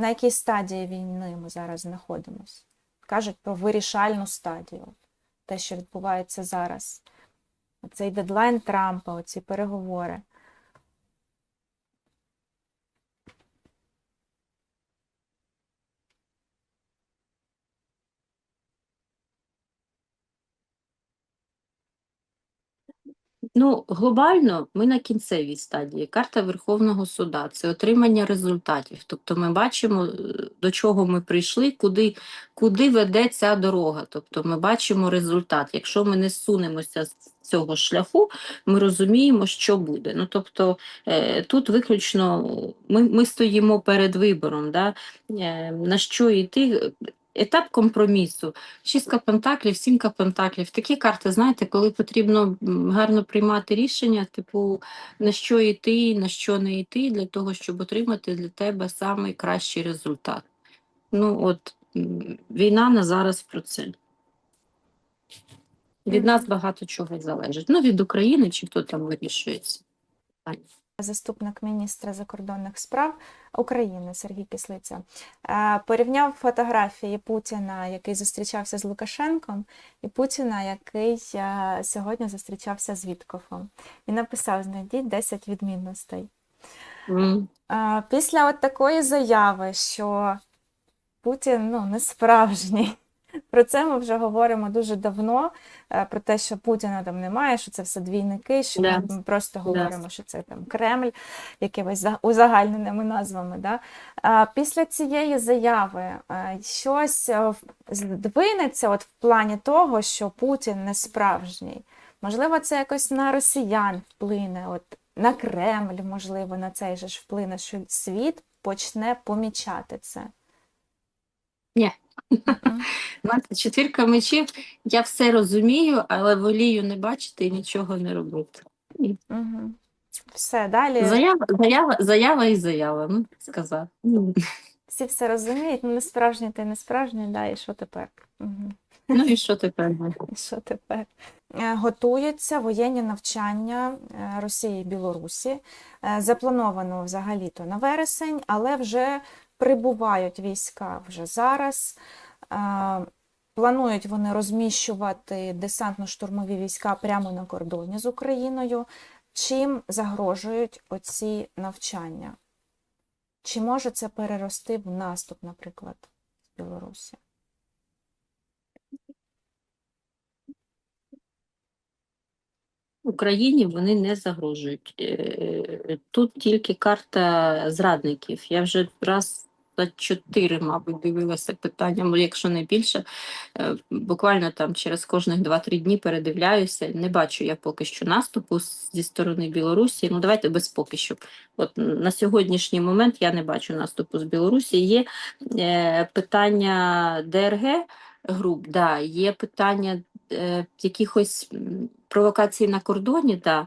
На якій стадії війни ми зараз знаходимося? Кажуть про вирішальну стадію, те, що відбувається зараз. Цей дедлайн Трампа, оці переговори. Ну, глобально ми на кінцевій стадії. Карта Верховного суда це отримання результатів. Тобто ми бачимо, е, до чого ми прийшли, куди, куди веде ця дорога. Тобто ми бачимо результат. Якщо ми не сунемося з цього шляху, ми розуміємо, що буде. Ну, тобто е, тут виключно ми, ми стоїмо перед вибором, да? е, на що йти. Етап компромісу. Шістка пентаклів, сімка пентаклів. Такі карти, знаєте, коли потрібно гарно приймати рішення, типу, на що йти, на що не йти, для того, щоб отримати для тебе найкращий результат. Ну, от війна на зараз про це. Від нас багато чого залежить. Ну, від України чи хто там вирішується. Заступник міністра закордонних справ України Сергій Кислиця е, порівняв фотографії Путіна, який зустрічався з Лукашенком, і Путіна, який е, сьогодні зустрічався з Віткофом. І написав: знайдіть 10 відмінностей. Е, Після от такої заяви, що Путін ну, не справжній. Про це ми вже говоримо дуже давно, е, про те, що Путіна там немає, що це все двійники, що Да. ми просто говоримо, що це там Кремль, якимись узагальненими назвами. Да? Після цієї заяви е, щось е, здвинеться от в плані того, що Путін не справжній. Можливо, це якось на росіян вплине, от на Кремль, можливо, на цей же ж вплине, що світ почне помічати це. Ні. Мгм. Четвірка мечів, я все розумію, але волію не бачити і нічого не робити. Все, далі Заява, заява, заява і заява, ну, сказав. Всі все розуміють, ну не справжній ти не справжній, да, і що тепер? Ну і що тепер? І що тепер? Е, Готуються воєнні навчання е, Росії і Білорусі. Е, Заплановано взагалі-то на вересень, але вже прибувають війська вже зараз. Е, Планують вони розміщувати десантно-штурмові війська прямо на кордоні з Україною. Чим загрожують оці навчання? Чи може це перерости в наступ, наприклад, з Білорусі? Україні вони не загрожують. Е, Тут тільки карта зрадників. Я вже раз за чотири, мабуть, дивилася питання, ну, якщо не більше. Е, Буквально там через кожних 2-3 дні передивляюся. Не бачу я поки що наступу зі сторони Білорусі. Ну давайте без поки що. От на сьогоднішній момент я не бачу наступу з Білорусі. Є е, питання ДРГ груп, да, є питання е, якихось провокацій на кордоні, да,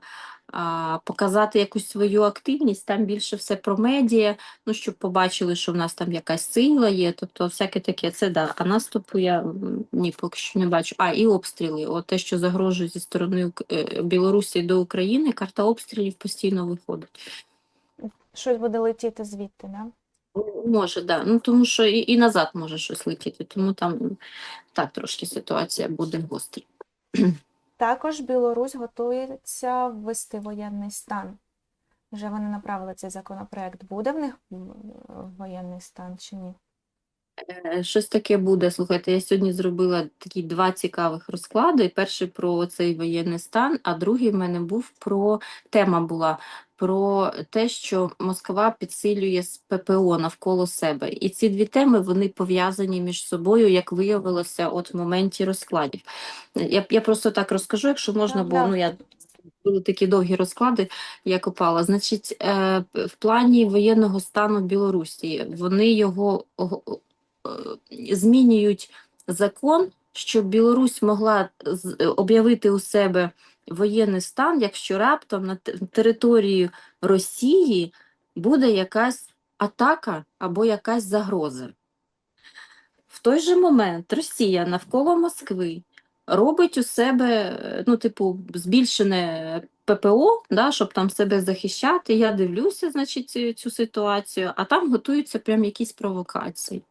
показати якусь свою активність, там більше все про медіа, ну, щоб побачили, що в нас там якась сила є, тобто всяке таке, це да. А наступу я ні, поки що не бачу. А, і обстріли. От те, що загрожує зі сторони е, Білорусі до України, карта обстрілів постійно виходить. Щось буде летіти звідти, да? Може, да. Ну тому що і, і назад може щось летіти, тому там так трошки ситуація буде гостра. Також Білорусь готується ввести воєнний стан. Вже вони направили цей законопроект. Буде в них воєнний стан чи ні? Е, Щось таке буде. Слухайте, я сьогодні зробила такі два цікавих розклади. Перший про цей воєнний стан, а другий в мене був про тема була про те, що Москва підсилює з ППО навколо себе. І ці дві теми вони пов'язані між собою, як виявилося, от в моменті розкладів. Я, я просто так розкажу, якщо можна, бо ну я. Були такі довгі розклади, я копала. Значить, е, в плані воєнного стану Білорусі вони його е, змінюють закон, щоб Білорусь могла з- об'явити у себе воєнний стан, якщо раптом на території Росії буде якась атака або якась загроза. В той же момент Росія навколо Москви робить у себе, е, ну, типу, збільшене ППО, да, щоб там себе захищати. Я дивлюся, значить, цю, цю ситуацію, а там готуються прям якісь провокації.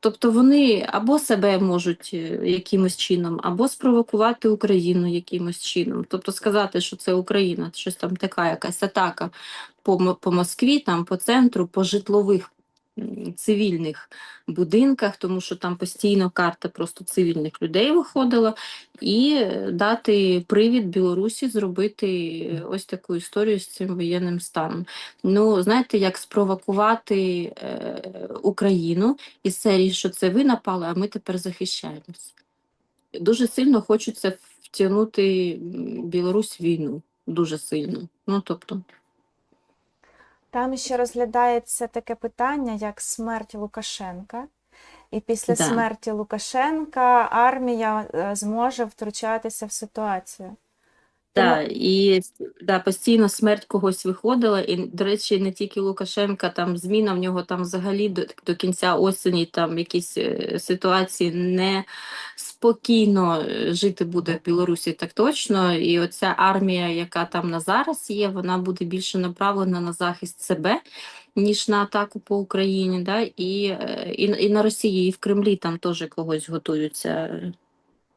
Тобто вони або себе можуть е, якимось чином, або спровокувати Україну якимось чином. Тобто сказати, що це Україна, щось там така якась атака по, по Москві, там, по центру, по житлових цивільних будинках, тому що там постійно карта просто цивільних людей виходила, і е, дати привід Білорусі зробити е, ось таку історію з цим воєнним станом. Ну, знаєте, як спровокувати е, Україну із серії, що це ви напали, а ми тепер захищаємось. Дуже сильно хочеться втягнути Білорусь в війну. Дуже сильно. Ну, тобто, Там ще розглядається таке питання, як смерть Лукашенка. І після Да. смерті Лукашенка армія е, зможе втручатися в ситуацію. Да, і да, постійно смерть когось виходила. І, до речі, не тільки Лукашенка, там зміна в нього там взагалі до, до кінця осені там якісь е, ситуації не спокійно е, жити буде в Білорусі так точно. І оця армія, яка там на зараз є, вона буде більше направлена на захист себе. Ніж на атаку по Україні, да? і, е, і, і на Росії, і в Кремлі там теж когось готуються е,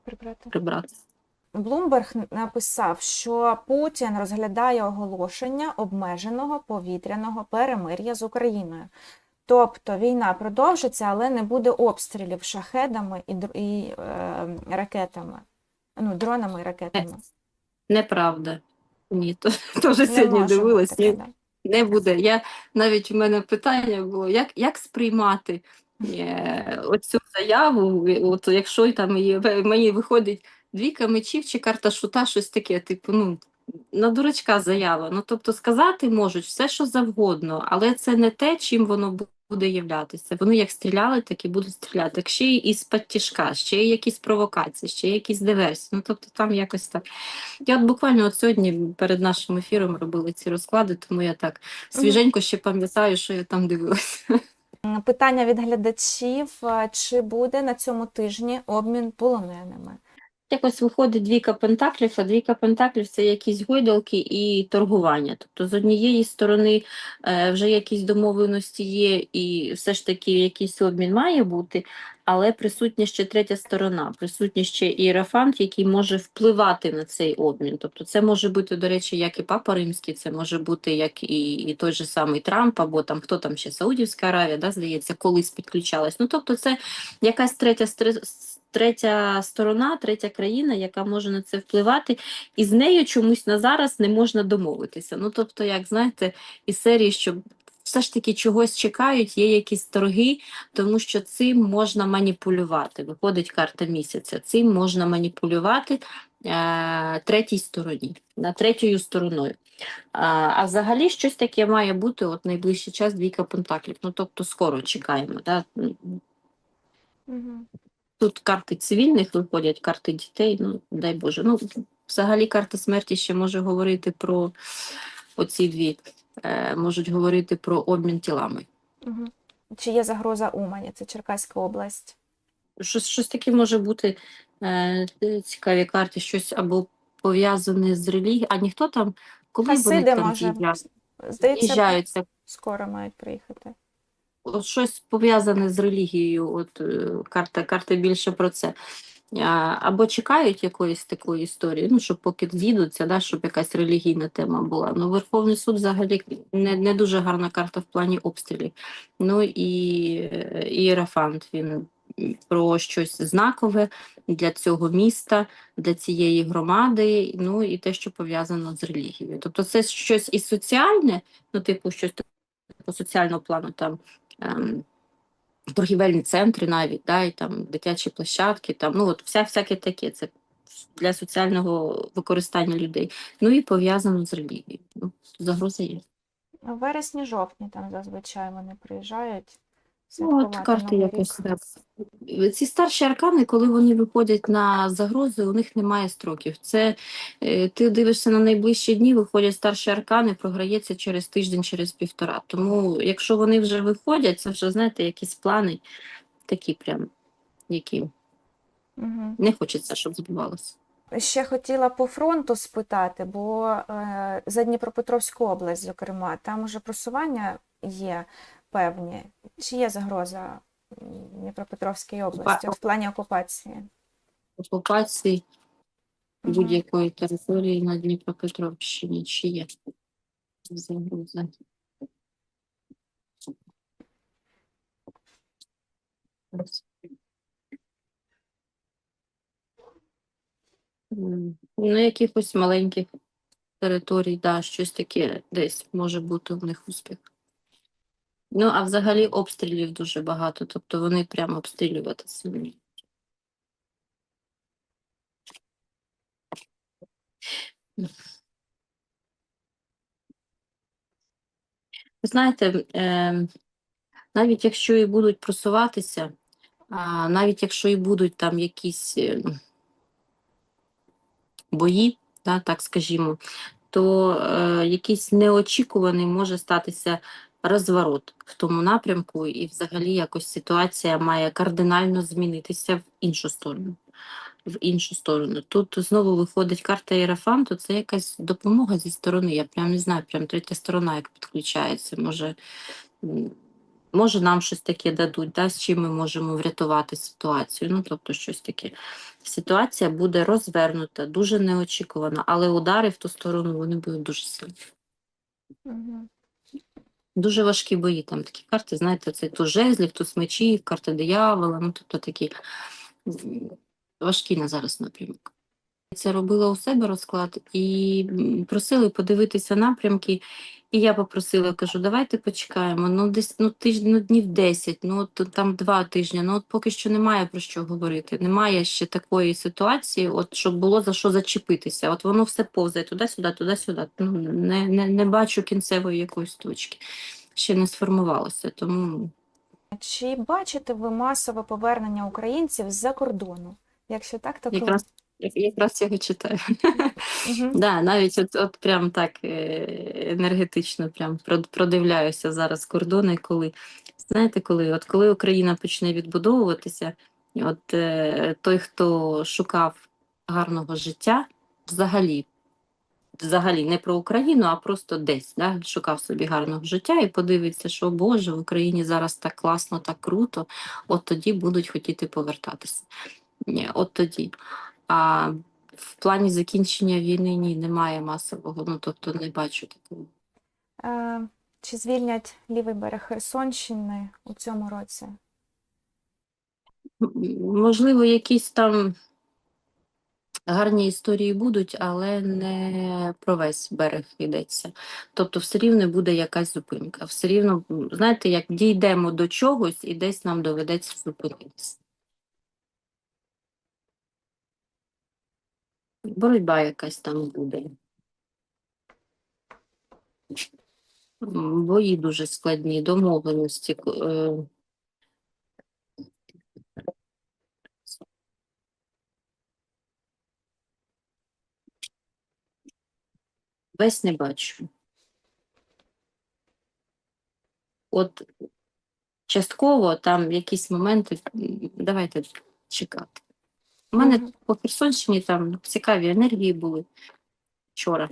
Прибрати. прибрати. Блумберг написав, що Путін розглядає оголошення обмеженого повітряного перемир'я з Україною. Тобто війна продовжиться, але не буде обстрілів шахедами і, і е, ракетами, ну, дронами і ракетами. Неправда. Ні, то теж Не сьогодні дивилась. Ні, не буде. Я навіть в мене питання було, як, як сприймати е, оцю заяву, от якщо там є- мені виходить двійка мечів чи карта шута, щось таке, типу, ну, на дурачка заява. Ну, тобто сказати можуть все, що завгодно, але це не те, чим воно буде являтися. Вони як стріляли, так і будуть стріляти. Так ще й із паттішка, ще й якісь провокації, ще й якісь диверсії. Ну, тобто там якось так. Я от буквально от сьогодні перед нашим ефіром робила ці розклади, тому я так свіженько ще пам'ятаю, що я там дивилася. Питання від глядачів: чи буде на цьому тижні обмін полоненими? Якось виходить двійка пентаклів, а двійка пентаклів це якісь гойдалки і торгування. Тобто, з однієї сторони е, вже якісь домовленості є, і все ж таки якийсь обмін має бути, але присутня ще третя сторона, присутній ще іерафант, який може впливати на цей обмін. Тобто, це може бути, до речі, як і Папа Римський, це може бути як і, і той же самий Трамп, або там хто там ще Саудівська Аравія, да, здається, колись підключалась. Ну тобто, це якась третя стр- третя сторона, третя країна, яка може на це впливати, і з нею чомусь на зараз не можна домовитися. Ну тобто, як знаєте, із серії, що все ж таки чогось чекають, є якісь торги, тому що цим можна маніпулювати. Виходить карта місяця. Цим можна маніпулювати е, третій стороні, на третьою стороною. А, а взагалі щось таке має бути от найближчий час двійка пентаклів. Ну тобто скоро чекаємо. Да? Мгм. Тут карти цивільних виходять, карти дітей, ну дай Боже. Ну, взагалі карта смерті ще може говорити про оці дві, е, можуть говорити про обмін тілами. Мгм. Чи є загроза Умані? Це Черкаська область. Щось, щось таке може бути е, цікаві карти, щось або пов'язане з релігією, а ніхто там, коли вони там може, здається, скоро мають приїхати. Щось пов'язане з релігією, от е, карта, карта більше про це. Або чекають якоїсь такої історії, ну, щоб поки з'їдуться, да, щоб якась релігійна тема була. Ну, Верховний суд взагалі не, не дуже гарна карта в плані обстрілів. Ну і е, Ієрофант, він про щось знакове для цього міста, для цієї громади, ну і те, що пов'язано з релігією. Тобто це щось і соціальне, ну, типу, щось по соціального плану там. Ем, торгівельні центри навіть, да, і там дитячі площадки, там, ну от вся, всяке таке, це для соціального використання людей. Ну і пов'язано з релігією. Ну, загроза є. У вересні-жовтні там зазвичай вони приїжджають Ну, от карти якось так. Ці старші аркани, коли вони виходять на загрози, у них немає строків. Це е, ти дивишся на найближчі дні, виходять старші аркани, програється через тиждень, через півтора. Тому, якщо вони вже виходять, це вже знаєте, якісь плани такі прям, які Мгм. не хочеться, щоб збувалося. Ще хотіла по фронту спитати, бо е, за Дніпропетровську область, зокрема, там уже просування є певні. Чи є загроза Дніпропетровській області в плані окупації? Окупації Мгм. будь-якої території на Дніпропетровщині чи є загроза. М, Ну, якихось маленьких територій, да, щось таке десь може бути в них успіх. Ну, а взагалі обстрілів дуже багато, тобто вони прямо обстрілювати сильні. Знаєте, е, навіть якщо і будуть просуватися, навіть якщо і будуть там якісь е, бої, так скажімо, то е, якийсь неочікуваний може статися розворот в тому напрямку, і взагалі якось ситуація має кардинально змінитися в іншу сторону. В іншу сторону. Тут знову виходить карта Єрафанту, це якась допомога зі сторони. Я прям не знаю, прям третя сторона як підключається. Може, може нам щось таке дадуть, да, з чим ми можемо врятувати ситуацію. Ну, тобто щось таке. Ситуація буде розвернута, дуже неочікувана, але удари в ту сторону вони будуть дуже сильні. Мгм. Дуже важкі бої, там такі карти, знаєте, це то жезлів, то мечів, карти диявола, ну тобто такі важкі на зараз напрямок. Це робила у себе розклад і просили подивитися напрямки. І я попросила, кажу, давайте почекаємо. Ну, десь ну, тиждень, ну, днів 10, ну от там два тижні. Ну от поки що немає про що говорити. Немає ще такої ситуації, от щоб було за що зачепитися. От воно все повзає туди-сюди, туди-сюди. Ну, не, не, не бачу кінцевої якоїсь точки. Ще не сформувалося. Тому Чи бачите ви масове повернення українців з-за кордону? Якщо так, то коли? якраз, якраз його читаю. Мгм. Да, навіть от, от прям так е, енергетично прям продивляюся зараз кордони, коли знаєте, коли от коли Україна почне відбудовуватися, от е, той, хто шукав гарного життя, взагалі, взагалі не про Україну, а просто десь да, шукав собі гарного життя і подивиться, що Боже, в Україні зараз так класно, так круто, от тоді будуть хотіти повертатися. Ні, от тоді. А в плані закінчення війни ні, немає масового, ну тобто не бачу такого. Е, Чи звільнять лівий берег Херсонщини у цьому році? Можливо, якісь там гарні історії будуть, але не про весь берег йдеться. Тобто все рівно буде якась зупинка. Все рівно, знаєте, як дійдемо до чогось і десь нам доведеться зупинитися. Боротьба якась там буде. Бої дуже складні, домовленості. е, Весь не бачу. От частково там якісь моменти, давайте чекати. У мене по Херсонщині там цікаві енергії були вчора.